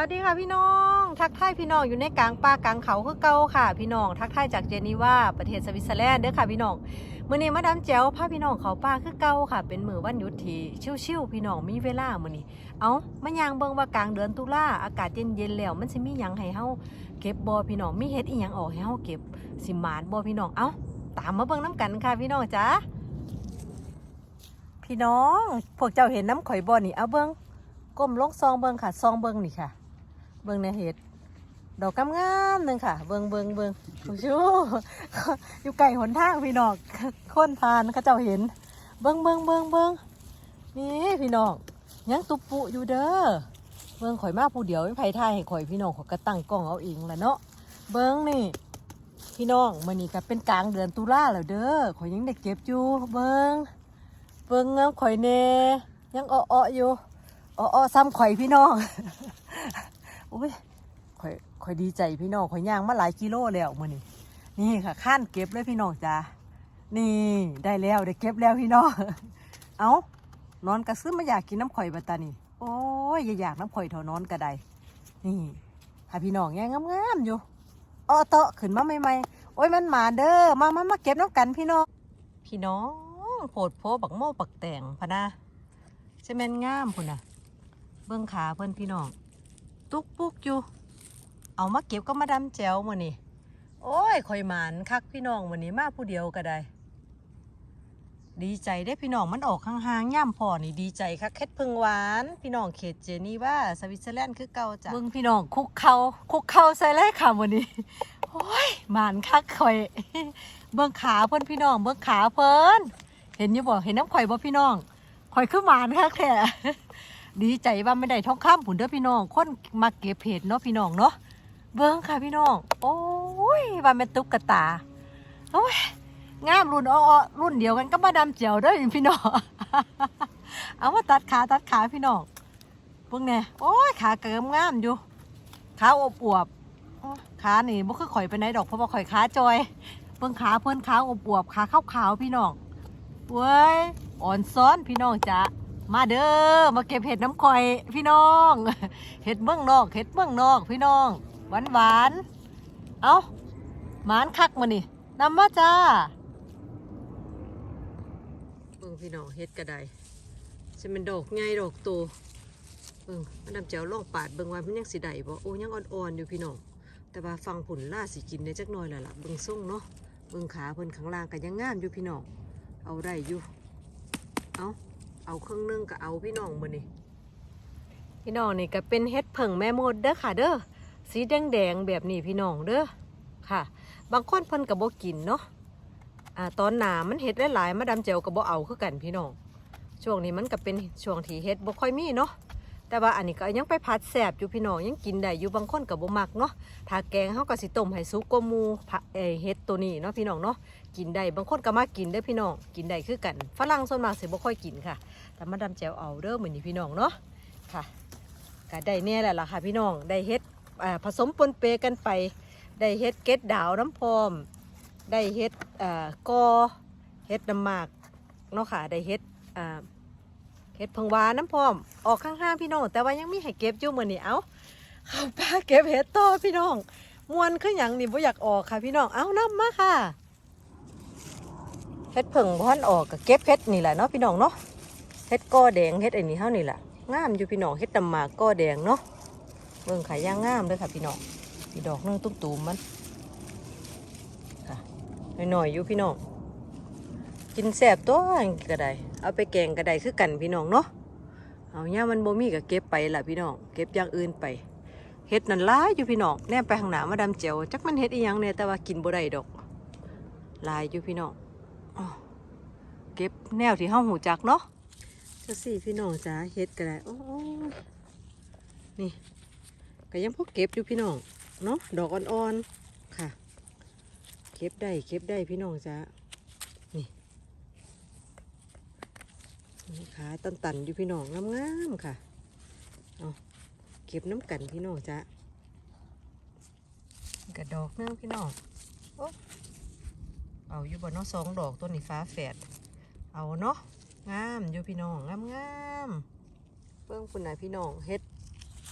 วัสดีค่ะพี่น้อง ทักทายพี่น้องอยู่ในกลางป่ากลางเขาคือเก่าค่ะ พี่น้อง ทักทายจากเจนีว่าประเทศสวิตเซอร์แลนด์เด้อค่ะพี่น้องมื้อนี้มาดามแจ๋วพาพี่น้องเขาป่าคือเก่าค่ะ เป็นมือวันหยุดที่ชิวๆพี่น้องมีเวลามื้อนี้เอามายางเบิ่งว่ากลางเดือนตุลาอากาศเย็นๆแล้วมันสิมีหยังให้เฮาเก็บบ่พี่น้องมีเฮ็ดอีหยังออกให้เฮาเก็บสิหมานบ่พี่น้องเอ้าตามมาเบิ่งน้ำกันค่ะพี่น้องจ้าพี่น้อง พวกเจ้าเห็นน้ำข่อยบ่นี่เอาเบิ่งก้มลงซองเบิ่งค่ะซองเบิ่งนี่ค่ะ เบิ่งในเห็ดดอกกำงามหนึ่งค่ะ เบิ่งเบิ่งเบิ่งโอ้โหอยู่ไก่หนทางพี่น้องคนพานเขาเจ้าเห็น เบิ่งเบิ่งเบิ่งเบิ่งนี่พี่น้องยังตุบปุอยู่เด้อเบิ่งข่อยมาผู้เดียวไม่ไผทายให้ข่อยพี่น้องขอยก็ตั้งกล้องเอาเองแหละเนาะเบิ่งนี่พี่น้องมื้อนี้ก็เป็นกลางเดือนตุลาแล้วเด้อข่อยยังได้เก็บอยู่เบิ่งเบิ่งงาข่อยแน่ยังอ้อๆอยู่อ้อๆซ้ำข่อยพี่น้อง อ้ยข่อยข่อยดีใจพี่น้องข่อยย่างมาหลายกิโลแล้วมื้อนี้นี่ค่ะข้านเก็บเลยพี่น้องจ้านี่ได้แล้วได้เก็บแล้วพี่น้องเอานอนกระซึมมาอยากกินน้ำข่อยบัตานี่โอ้ยอย่าอยากน้ำข่อยเท่านอนกระไดนี่หาพี่น้องแย่งงามๆอยู่อ้อเตาะขึ้นมาใหม่ๆโอ้ยมันมาเด้อมามามาเก็บน้ำกันพี่น้องพี่น้องโผดโพบักโม่บักแตงพะนะใช่แม่นงามพุ่นน่ะ เบื้องขาเพื่อนพี่น้อง ตุกปุกอยู่ เอามาเก็บก็มาดำแจวมือนี่โอ้ยข่อยหมานคักพี่น้องมือนี้มาผู้เดียวก็ได้ ดีใจได้พี่น้องมันออกห่างๆย่ำพอนี่ดีใจคักเค็ดพึ่งหวาน พี่น้องเขตเจนีว่าสวิตเซอร์แลนด์คือเก่าจ้ะเบิ่งพี่น้องคุกเขาคุกเขาใส่เลยค่ะวันนี้โอ้ยหมานคักข่อย เบิ่งขาเพิ่นพี่น้องเบิ่งขาเพิ่นเห็นอยู่บ่เห็นน้ำข่อยบ่พี่น้องข่อยคือหมานคักแท้ ดีใจว่าไม่ได้ทองคำผุนเด้อพี่น้อง คนมาเก็บเห็ดเนาะพี่น้องเนาะเบิ้งค่ะพี่น้อง โอ้ยว่าเป็นตุ๊กตาโอ้ยงามรุ่นอ้อรุ่นเดียวกันก็มาดำเจียวเด้อพี่น้องเอามาตัดขาตัดขาพี่น้องเบิ่งแน่โอ้ยขาเกิมงามอยู่ขาอบอวบขานี่บ่คือข่อยไปไหนดอกเพราะว่าข่อยขาจอยเบิ่งขาเพิ่นขาอบอวบขาขาวๆพี่น้องเว้ยอ่อนซ้อนพี่น้องจ้ะ มาเด้อมาเก็บเห็ดน้ำข่อยพี่น้องเห็ดเมืองนอกเห็ดเมืองนอกพี่น้อง หวานหวานเอาหมานคักมานี่นำมาจ้าเบิ่งพี่น้องเห็ดกระไดจะเป็นดอกใหญ่ดอกโตเบิ่งมันนำเจ้าล่องปาดเบิ่งว่ามันยังสีใดบ่โอ้ยังอ่อนๆอยู่พี่น้องแต่ว่าฟังผุนล่าสิกินได้จักหน่อยแล้วล่ะเบิ่งส่งเนาะเบิ่งขาเพิ่นข้างล่างก็ยังงามอยู่พี่น้องเอาได้อยู่เอา เอาเครื่องนึ่งก็เอาพี่น้องมานี่พี่น้องนี่ก็เป็นเฮ็ดเผิ่งแม่มดเด้อค่ะ เด้อสีแดงแดงแบบนี้พี่น้องเด้อค่ะ บางคนเพิ่นกับบกินเนาะอ่าตอนหนามันเฮ็ดหลายๆมาดามเจียวก็บ่เอาคือกันพี่น้องช่วงนี้มันก็เป็นช่วงที่เฮ็ดบ่ค่อยมีเนาะ แต่ว่าอันนี้ก็ยังไปผัดแซ่บอยู่พี่น้องยังกินได้อยู่บางคนก็บ่มักเนาะถ้าแกงเฮาก็สิต้มให้สุกกว่าหมูผักเอเฮ็ดตัวนี้เนาะพี่น้องเนาะกินได้บางคนก็มากินเด้พี่น้องกินได้คือกันฝรั่งส่วนมากสิบ่ค่อยกินค่ะ แต่มาดำแจวเอาเด้อเหมือนนี้พี่น้องเนาะค่ะก็ได้แน่แหละล่ะค่ะพี่น้องได้เฮ็ดผสมปนเปกันไป ได้เฮ็ดเก็ดดาวน้ำพร้อม ได้เฮ็ดกอเฮ็ดน้ำหมากเนาะค่ะได้เฮ็ดอ่า เฮ็ดเพิงวาน้ำพร้อม ออกข้างๆพี่น้อง แต่ว่ายังมีให้เก็บอยู่เหมือนนี้เอ้าเข้าป้าเก็บเฮ็ดต่อพี่น้องมวนขึ้นอย่างนี่บ่อยากออกค่ะพี่น้องเอานํมาค่ะเฮ็ดเพิงบ่ทันออกก็เก็บเฮ็ดนี่แหละเนาะพี่น้องเนาะเฮ็ดก้อแดงเฮ็ดไอ้นี่เท่านี่แหละงามอยู่พี่น้องเฮ็ดดำหมากก้อแดงเนาะเบิ่งขายย่างงามเลยค่ะพี่น้องพี่ดอกนึงตุ้มตูมๆมันค่ะหน่อยๆอยู่พี่น้อง กินแซบตัวก็ได้ เอาไปแกงก็ได้คือกันพี่น้องเนาะ เอาเนี่ยมันบ่มีก็เก็บไปล่ะพี่น้อง เก็บอย่างอื่นไป เฮ็ดนั่นหลายอยู่พี่น้อง แนมไปข้างหน้ามาดำเจียวจักมันเฮ็ดอีหยังเนี่ยแต่ว่ากินบ่ได้ดอกลายอยู่พี่น้องอเก็บแนวที่เฮาหูจักเนาะจะสี่พี่น้องจ้าเฮ็ดก็ได้โอ้นี่ก็ยังพวกเก็บอยู่พี่น้องเนาะดอกอ่อนๆค่ะ เก็บได้เก็บได้พี่น้องจ้านี่นี่ ขาตันๆอยู่พี่น้องงามๆค่ะเอาเก็บน้ำกันพี่น้องจ้ากระดอกนึงพี่น้องโอ้เอาอยู่บนน้องสองดอกต้นนี้ฟ้าแฝดเอาเนาะงามอยู่พี่น้องงามงามเบิ่งคุณนายพี่น้องเฮ็ด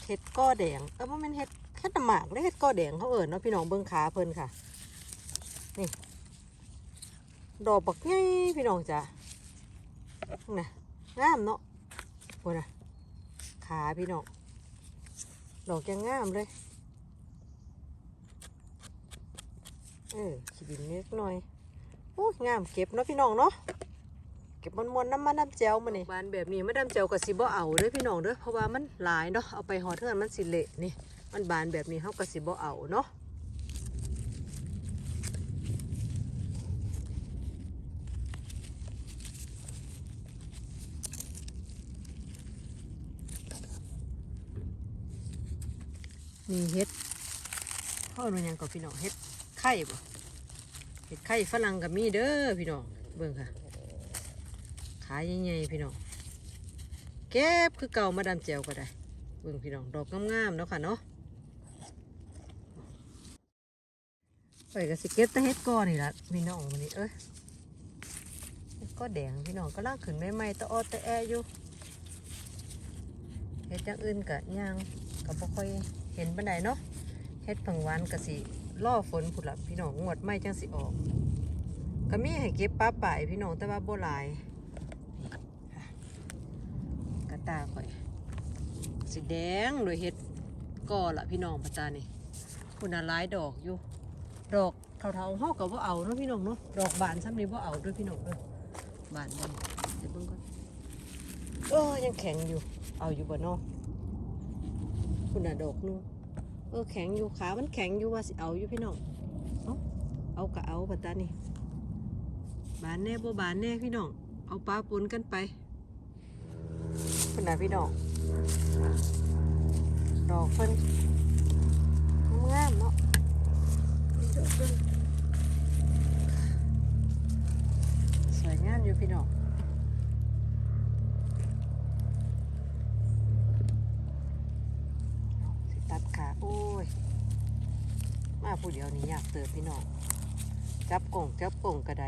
เห็ดก้อแดงเออว่ามันเห็ดเห็ดน้ำหมากได้เห็ดก้อแดงเขาเอิญเนาะพี่น้องเบิ้องขาเพิ่นค่ะนี่ดอกบักใหญ่พี่น้องจ้ะน่ะ งามเนาะโอ้น่ะขาพี่น้องดอกยังงามเลย เออขีดินนิดหน่อยโอ้งามเก็บเนาะพี่น้องเนาะเก็บมันมวนๆน้ำมันน้ำแจวมานี่บานแบบนี้มันน้ำแจวก็สิบ่เอาเด้อพี่น้องเด้อเพราะว่ามันหลายเนาะเอาไปห่อเท่านั้นมันสิเละนี่มันบานแบบนี้เฮาก็สิบ่เอาเนาะ มีเฮ็ดพ่อหนูยังกับพี่น้องเฮ็ดไข่บ่เฮ็ดไข่ฝรั่งกับมีเด้อพี่น้องเบิ่งค่ะ ขายใหญ่ๆพี่น้องเก็บคือเก่ามาดามแจวก็ได้เบิ่งพี่น้องดอกงามๆเนาะค่ะเนาะไปก็สิเก็บแต่เฮ็ดก้อนนี่ละพี่น้องวันนี้เอ้ยเฮ็ดก้อแดงพี่น้องก็ล่างขึ้นใหม่ๆตะออตะแออยู่เฮ็ดอย่างอื่นกะย่างก็บ่ค่อย เห็นปานใดเนาะเฮ็ดผังหวานก็สิล่อฝนพุ่นละพี่น้องงวดไม่จังสิออกก็มีให้เก็บป้าป่ายพี่น้องแต่ว่าบ่หลายกระตาข่อยสีแดงโดยเฮ็ดก่อละพี่น้องปะจานี่คุณน่ะหลายดอกอยู่ดอกเท่าๆเฮาก็บ่เอาเนาะพี่น้องเนาะดอกบานซ้ำนี้บ่เอาด้วยพี่น้องเด้อบานบ่เดี๋ยวเบิ่งก่อนเออยังแข็งอยู่เอาอยู่บ่เนาะ คุณน่ะดอกนึงเออแข็งอยู่ขา มันแข็งอยู่ว่าสิเอาอยู่พี่น้องเอาเอาก็เอาปะตานี่บานแน่บ่บานแน่พี่น้อง เอาปลาปนกันไปเป็นไงพี่ดอกดอกเพิ่นงามเนาะดอเพิ่นสวยงามอยู่พี่ดอกสิตัดขาโอ้ย มา ผู้เดียวนี่อยากเติบพี่น้องจับกล่องจับกล่องกระได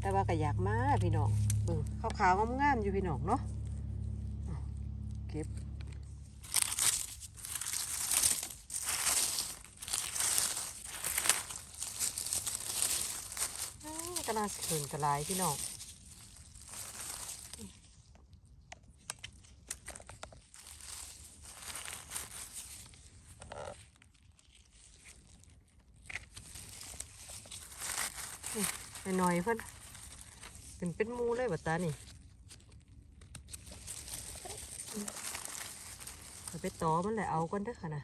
แต่ว่าก็อยากมาพี่น้องเบิ่งขาวๆงามๆอยู่พี่น้องเนาะเก็บกำลังสิเขินกระลายพี่น้องนี่ หน่อยๆเพิ่นเป็นเป็นหมูเลยบัดตานี่เอาไปต่อมันแหละเอาก่อนเด้อค่ะนะ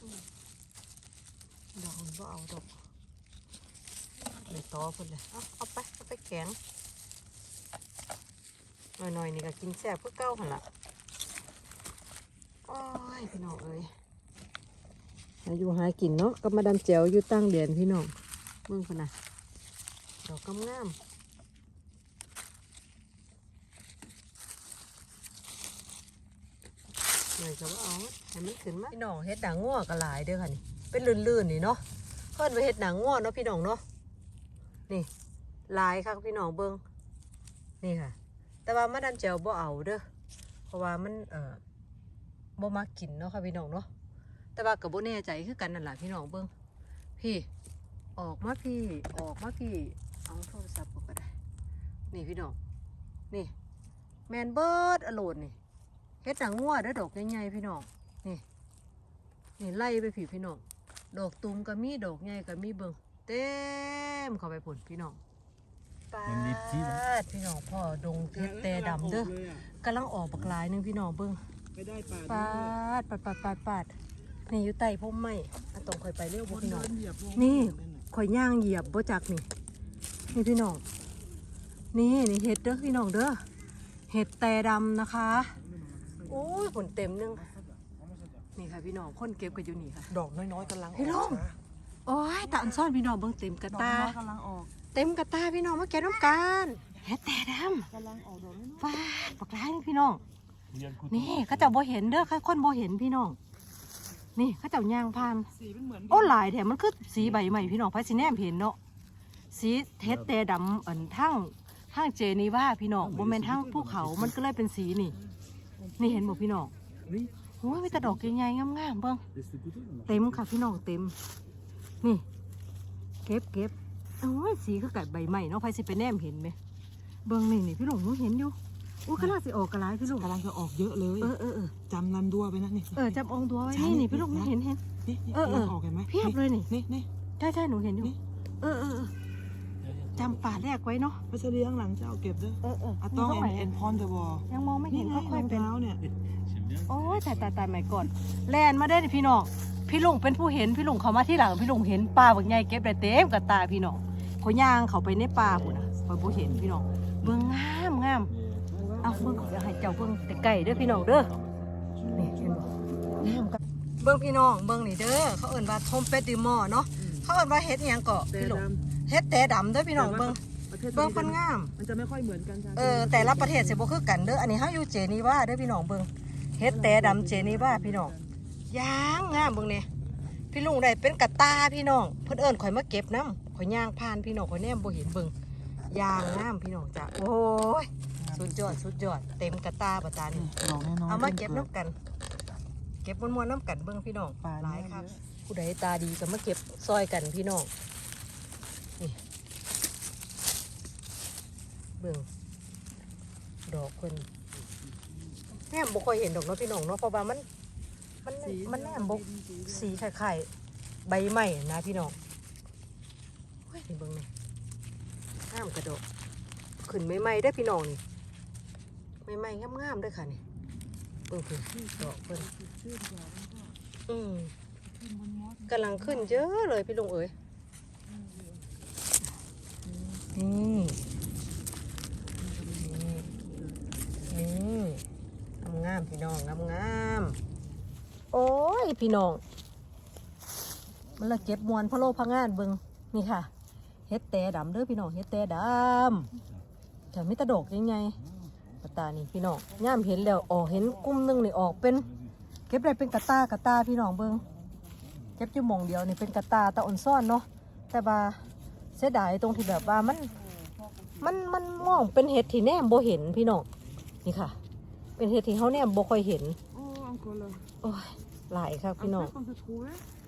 อืมดอกมันบ่เอาดอกไปต่อเพิ่นเลยเอาเอาไปเอาไปแข็งหน่อยๆนี่ก็กินแซ่บเพื่อเก้าหันละโอ้ยพี่น้องเอ้ยหา อยู่หากินเนาะก็มาดำแจวอยู่ตั้งเดียนพี่น้องเบิ่งคนนะดอกกำงามๆหน่อยก็ว่าเอาให้มันขึ้นมาพี่น้องเฮ็ดหนังง่วก็หลายเด้อค่ะนี่เป็นลื่นๆนี่เนาะเพิ่นไปเฮ็ดหนังง่วเนาะพี่น้องเนาะนี่ลายค่ะพี่น้องเบิ่งนี่ค่ะ แต่ว่ามาดามแจวบ่เอาเด้อเพราะว่ามันเอ่อบ่มักกินเนาะค่ะพี่น้องเนาะ แต่ว่าก็บ่แน่ใจคือกันนั่นล่ะพี่น้องเบิ่งพี่ ออกมาพี่ออกมาพี่ เอาโทรศัพท์ออกก็ได้ นี่พี่น้องนี่ แมนเบิร์ดอโลดนี่เฮ็ดหนังงัวเด้อดอกใหญ่ๆพี่น้องนี่ นี่ไล่ไปผีพี่น้องดอกตุ่มก็มีดอกใหญ่ก็มีเบิ่งเต็มเข้าไปผลพี่น้องปาเห็นลิปที่ไหมดพี่น้องพ่อดงเทศแต่ดำเด้อกำลังออกบักหลายหนึงพี่น้องเบิ่งไม่ได้ป่าปาดปาดปาดปาดปาด นี่อยู่ใต้พุ่มไม้อะต้องค่อยไปเร็วคบ่นพี่น้เดิองนเหยียบลงนี่ข่อยย่างเหยียบบ่จักนี่ นี่พี่น้อง นี่นี่เห็ดเด้อพี่น้องเด้อ เห็ดแต่ดำนะคะ โอ้ยผลเต็มหนึง นี่ค่ะพี่น้องคนเก็บกันอยู่นี่ค่ะ ดอกน้อยๆกำลังพี่น้อง โอ้ยตาอันซ่อนพี่น้องเบิ่งเต็มกระดอกตาน้อยๆกำลังออกเต็มกระตาพี่น้องมาแกะน้ำกันเห็ดแต่ดกำลังออกดอกน้อยำฟาดบักร้ายนี่พี่น้องๆเรียนคุณนี่เขาเจ้าบ่เห็นเด้อค่ะคนบ่เห็นพี่น้อง นี่เขาเจ้าย่างผ่านสีเป็นเหมือนโอ้หลายแถมมันคือสีใบใหม่พี่น้องไผสิแนมเห็นเนาะสีเทสแต่ดำอันทั้งทางเจนีว่าพี่น้องบ่แม่นทางภูเขามันก็เลยเป็นสีนี่ นี่เห็นบ่พี่น้องนี่โอ้ยมีแต่ดอกใหญ่ๆงามๆเบิ่ง Is the good one? เต็มค่ะพี่น้องเต็ม นี่ เก็บเก็บโอ้ยสีคือกัดใบใหม่เนาะไผสิไปแนมเห็นไหมเบิ่งนี่นี่พี่หลงหนูเห็นอยู่ อู้กำลังสิออกกระไรพี่หลงกำลังจะออกเยอะเลยเออเออเออจำนันดัวไปนะนี่ เออจำองค์ตัวไว้ใช่นี่นี่นี่พี่หลงหนูนะเห็นเห็น นี่นี่เออเออ กำลังออกเห็นไหมเพียบเลยนี่ นี่นี่ใช่ใช่หนูเห็นอยู่นี่เออเออเออจำป่าแรกไว้เนาะไปเฉลียงหลังจะเอาเก็บเด้อเออเอออะต้องมีเอ็เท่านไหร่เอ็นพอนเดบอยังมองไม่เห็นไงค่อยๆเป็นรองเท้าเนี่ยโอ้ยตายตายตายใหม่ก่อน แลนมาได้อพี่น้อง พี่ลุงเป็นผู้เห็นพี่ลุงเขามาที่หลังพี่ลุงเห็นปลาบักใหญ่เก็บได้เต็มกับตาพี่น้องเขาย่างเขาไปในป่าพุ่นน่ะคอยบ่เห็นพี่น้อง เบิ่งงามงาม เอาเบิ่งเดี๋ยวให้เจ้าเบิ่งแต่ไก่เด้อพี่น้องเด้อนี่เห็นบ่งามกันเบิ่งพี่น้องเบิ่งนี่เด้อเขาเอิ้นว่าทมเป็ดดิมอเนาะเขาเอิ้นว่าเฮ็ดอิหยังเกาะพี่ลุงเฮ็ดแต่ดำเด้อพี่น้องเบิ่งประเทศเบิ่งเพิ่นงาม มันจะไม่ค่อยเหมือนกันจ้ะเออแต่ละประเทศสิบ่คือกันเด้ออันนี้เฮาอยู่เจนีวาเด้อพี่น้องเบิ่งเฮ็ดแต่ดำเจนีวาพี่น้องยางงามเบิ่งนี่พี่ลุงได้เป็นกระตาพี่น้องเพิ่นเอิ้นข่อยมาเก็บน้ำข่อยย่างผ่านพี่น้องข่อยแนมบ่เห็นเบิ่งยางงามพี่น้องจ้ะโอ้ย สุดยอดสุดยอดเต็มกระตาประตานี่ดอกน้อยๆเอามาเก็บน้ำกัน เก็บมวนๆน้ำกันเบิ่งพี่น้องปลาหลายเยอะครับ ผู้ใดตาดีก็มาเก็บซอยกันพี่น้องนี่เบิ่งดอกเพิ่นแนมบ่ค่อยเห็นดอกเนาะพี่น้องเนาะเพราะว่ามัน มันมันแนมบ่สีคล้ายๆใบไม้นะพี่น้องเฮ้ยนี่เบิ่งนี่งามกระดกขึ้นใหม่ๆได้อพี่น้องนี่ ใหม่ๆงามๆด้วยค่ะนี่เบิ่งเพิ่นดอกเพิ่นชื่นกาแล้วก็อืมกำลังขึ้นเยอะเลยพี่ลุงเอ๋ยนี่นี่นี่งามพี่น้องงามงามๆโอ้ยพี่น้อง มันละเก็บมวนพะโลพะงานเบิงนี่ค่ะเฮ็ดแต่ดำเด้อพี่น้องเฮ็ดแต่ดำจะมีแตะดกยังไง กระตานี่พี่น้องย่ามเห็นแล้วออกเห็นกลุ่มนึงนี่ออกเป็น เก็บได้เป็นกระตากระตาพี่น้องเบิงเก็บอยู่หมองเดียวนี่เป็นกระตาตะอ่อนซ่อนเนาะแต่ว่าเสียดายตรงที่แบบว่ามันมันมันมองเป็นเห็ดที่แนมบ่เห็นพี่น้องนี่ค่ะ เป็นเห็ดที่เขาแนมบ่ค่อยเห็นโอ้ยหลายครับพี่น้อง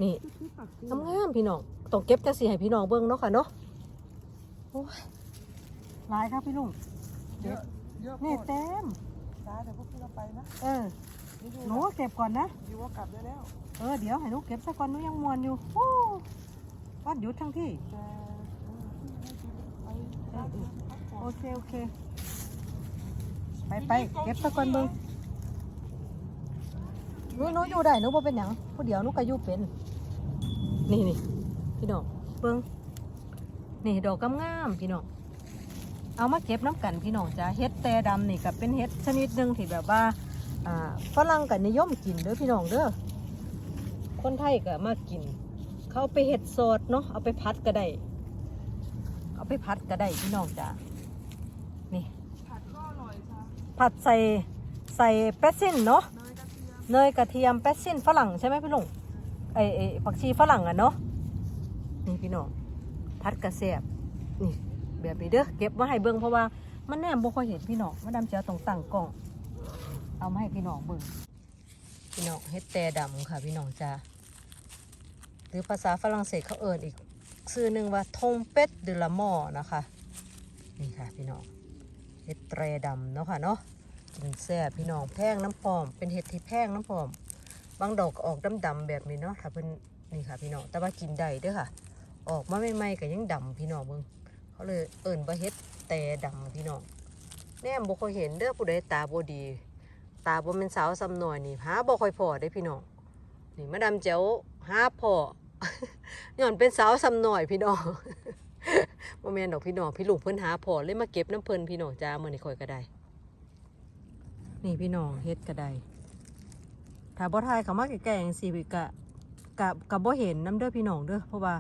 นี่ทูปักกูงามพี่น้องต้องเก็บจังสีให้พี่น้องเบิ่งเนาะค่ะเนาะโอ้ยหลายครับพี่ลุงเยอะ เยอะนี่นี่เต็ม ตาเดี๋ยวพวกเราไปนะเออ นี่ดูหนูเก็บก่อนนะ ยูว่ากลับได้แล้วเออ เดี๋ยวให้หนูเก็บซะก่อนหนูยังมวนอยู่โอ้วันหยุดทั้งที่ แต่เออไปเออเออพักผ่อนโอเค โอเค ไปไปเก็บตะกอนเบิงหนูหนูอยู่ได้หนูบ่เป็นหยังผู้เดียวหนูก็อยู่เป็น นี่นี่พี่น้องเบิงนี่ดอกกำงามๆพี่น้อง เอามาเก็บน้ำกันพี่น้องจ้าเฮ็ดแต่ดำนี่ก็เป็นเฮ็ดชนิดหนึ่งที่แบบว่าฝรั่งก็นิยมกินเด้อพี่น้องเด้อคนไทยก็มากิน เขาไปเฮ็ดซอสเนาะเอาไปพัดก็ได้เอาไปพัดก็ได้พี่น้องจ้านี่ผัดก็อร่อยค่ะผัดใส่ใส่แป๊ดซินเนาะเนยกระเทียมเนยกระเทียมแป๊ดซินฝรั่งใช่ไหมพี่ลุงไอไอผักชีฝรั่งอะเนาะนี่พี่น้องพัดกระเสียบนี่ แบบนี้เด้อเก็บมาให้เบิ่งเพราะว่ามันแนมบ่ค่อยเห็นพี่น้องมาดามเจ้าต้องตั้งกล้อง เอามาให้พี่น้องเบิ่งพี่น้องเฮ็ดแต่ดำค่ะ พี่น้องจ้าหรือภาษาฝรั่งเศสเขาเอ่นอีกชื่อหนึ่งว่าทงเป็ดเดลามอนะคะนี่ค่ะพี่น้องเฮ็ดแตรดำเนาะค่ะเนาะกินแซ่บพี่น้องแพงน้ำพอม เป็นเห็ดที่แพงน้ำพอม บางดอกออกดำๆแบบนี้เนาะถ้าเพิ่นนี่ค่ะพี่น้องแต่ว่ากินได้เด้อค่ะ ออกมาใหม่ๆก็ยังดำพี่น้องเบิ่ง เขาเลยเอิ่นว่าเฮ็ดแต่ดำพี่น้องแนมบ่ค่อยเห็นเด้อผู้ใดตาบ่ดี ตาบ่เป็นสาวซ้ำหน่อยนี่หาบ่ค่อยพอได้พี่น้องนี่มาดามแจ๋วหาพอย้อนเป็นสาวซ้ำหน่อยพี่น้องบ่แม่นดอกพี่น้องพี่ลุงเพิ่นหาพอเลยมาเก็บน้ำเพิ่นพี่น้องจ้ามื้อนี้ข่อยก็ได้นี่พี่น้องเฮ็ดกระไดถ้าบ่ทายเขามาแก่ๆจังซี่กะกะกะบ่เห็นน้ำเด้อพี่น้องเด้อเพราะว่า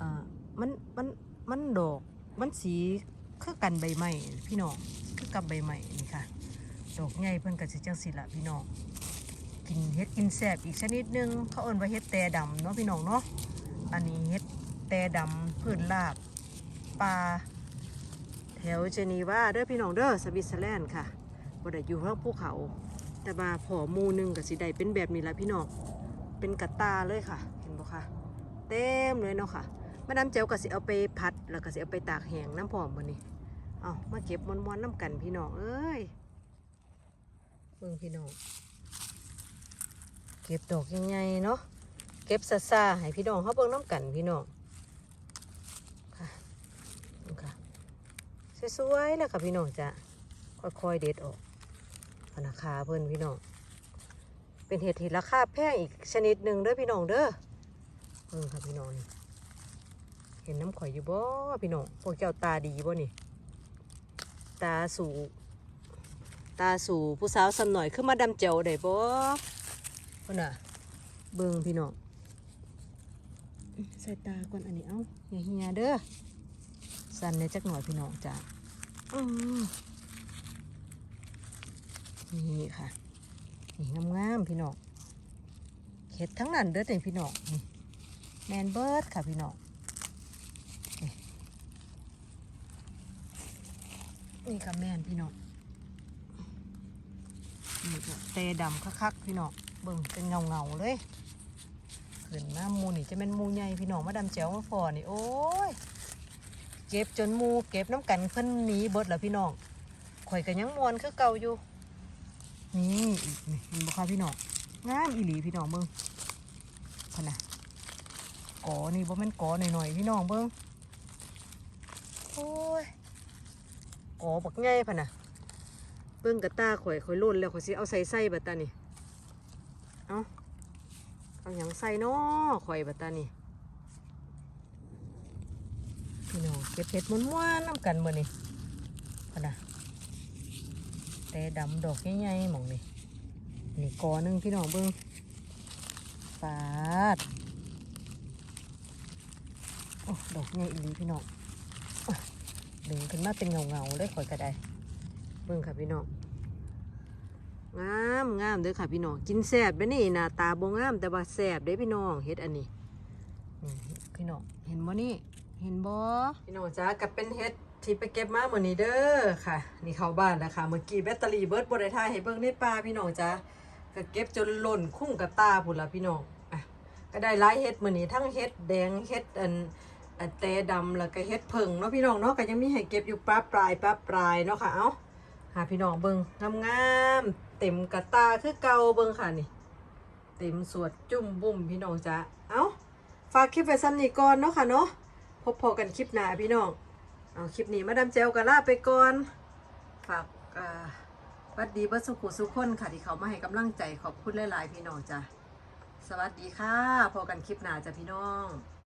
อ่ามันมัน มันดอก มันสีคือกันใบไม้พี่น้องคือกับใบไม้นี่ค่ะ ดอกใหญ่เพิ่นก็สิจังซี่ล่ะพี่น้อง กินเฮ็ดกินแซ่บอีกชนิดหนึงเขาเอิ้นว่าเฮ็ดแต่ดำเนาะพี่น้องเนาะ อันนี้เฮ็ดแต่ดำพื้นลาบปลาแถวเจนีวาเด้อพี่น้องเด้อสวิตเซอร์แลนด์ค่ะบ่ได้อยู่ทางภูเขา แต่ว่าผอมูหนึงก็สิได้เป็นแบบนี้ละพี่น้อง เป็นกระตาเลยค่ะ เห็นบ่คะเต็มเลยเนาะค่ะ มาดามเจียวก็สิเอาไปพัด แล้วก็สิเอาไปตากแห้งน้ำผอมมื้อนี้ เอามาเก็บมวนๆน้ำกันพี่น้องเอ้ยเบิ่งพี่น้อง เก็บดอกยังไงเนาะ เก็บซาซาให้พี่น้องเขาเบิ่งน้ำกันพี่น้อง ค่ะค่ะสวยๆแล้วค่ะพี่น้องจะค่อยๆเด็ดออกพนาคาเพิ่นพี่น้อง เป็นเห็ดที่ราคาแพงอีกชนิดหนึ่งเด้อพี่น้องเด้อเออค่ะพี่น้องนี่ เห็นน้ำข่อยอยู่บ่พี่น้องพวกเจ้าตาดีบ่นี่ ตาสู่ตาสู่ผู้สาวสำหน่อยขึ้นมาดำเจียวได้บ่เพิ่นน่ะ เบิ่งพี่น้องใส่ตาก่อนอันนี้เอ้าอย่าเฮียเด้อสั่นในจักหน่อยพี่น้องจ้ะอือนี่ค่ะนี่งามๆพี่น้องเห็ดทั้งนั้นเด้อแต่พี่น้องนี่แมนเบิร์ดค่ะพี่น้อง นี่ค่ะแมนพี่น้องนี่ก็เตดำคักๆพี่น้องเบิ่งเป็นเงาเงาๆเลยขึ้นมามูนี่จะเป็นมูใหญ่พี่น้องมาดำแจ๋วมาฟอนี่โอ้ยเก็บจนมูเก็บน้ำกันเพิ่นหนีเบิดแล้วพี่น้องข่อยก็ยังมวนคือเก่าอยู่ นี่อีกนี่เห็นบ่คะพี่น้องงามอีหลีพี่น้องเบิ้งพะนะกอนี่บ่แม่นกอหน่อยๆพี่น้องเบิ้งโอ้ย กอบักใหญ่พะนะเบิ้งกระตาข่อยข่อยล่นแล้วข่อยสิเอาใส่ใส่บัดตานี่เอาเอาหยังใส่น้อข่อยบัดตานี่พี่น้องเก็บเห็ดมันม้วนน้ำกันมือนี้พะนะแต่ดำดอกใหญ่ๆมองนี่นี่กอหนึงพี่น้องเบิ้งปาดโอ้ดอกใหญ่อีหลีพี่น้อง ดึงขึ้นมาเป็นเงาๆเลยข่อยกระไดเบิ้งค่ะพี่น้องงามงามเด้อค่ะพี่น้องกินแซ่บเด้นี่หน้าตาบ่งามแต่ว่าแซ่บเด้พี่น้องเฮ็ดอันนี้นี่พี่น้องเห็นบ่นี่ เห็นบ่พี่น้องจ้ากับเป็นเฮ็ดที่ไปเก็บมาเหมือนนี้เด้อค่ะ นี่เข้าบ้านแล้วค่ะเมื่อกี้แบตเตอรี่เบิร์ดบริทายให้เบิ่งในป่าพี่น้องจ้าก็เก็บจนหล่นคุ้งกับตาพุ่นละพี่น้องอะก็ได้หลายเฮ็ดมื้อนี้ทั้งเฮ็ดแดงเฮ็ดอัน แต่ดำแล้วก็เฮ็ดเพิงเนาะพี่น้องเนาะก็ยังมีให้เก็บอยู่ป้าปลายป้าปลายเนาะค่ะ เอ้าหาพี่น้องเบิ่งงามๆเต็มกระตาคือเก่าเบิ่งค่ะนี่ เต็มสวดจุ่มบุ่มพี่น้องจ้าเอ้าฝากคลิปไว้ซ้ำนี้ก่อนเนาะค่ะเนาะพบพอกันคลิปหน้าพี่น้องเอาคลิปนี้มาดามเจลกันลาไปก่อนฝากวัดดีเบัสสุขุสุขคนค่ะที่เขามาให้กำลังใจขอบคุณหลายๆพี่น้องจ้ะสวัสดีค่ะพอกันคลิปหน้าจ้ะพี่น้อง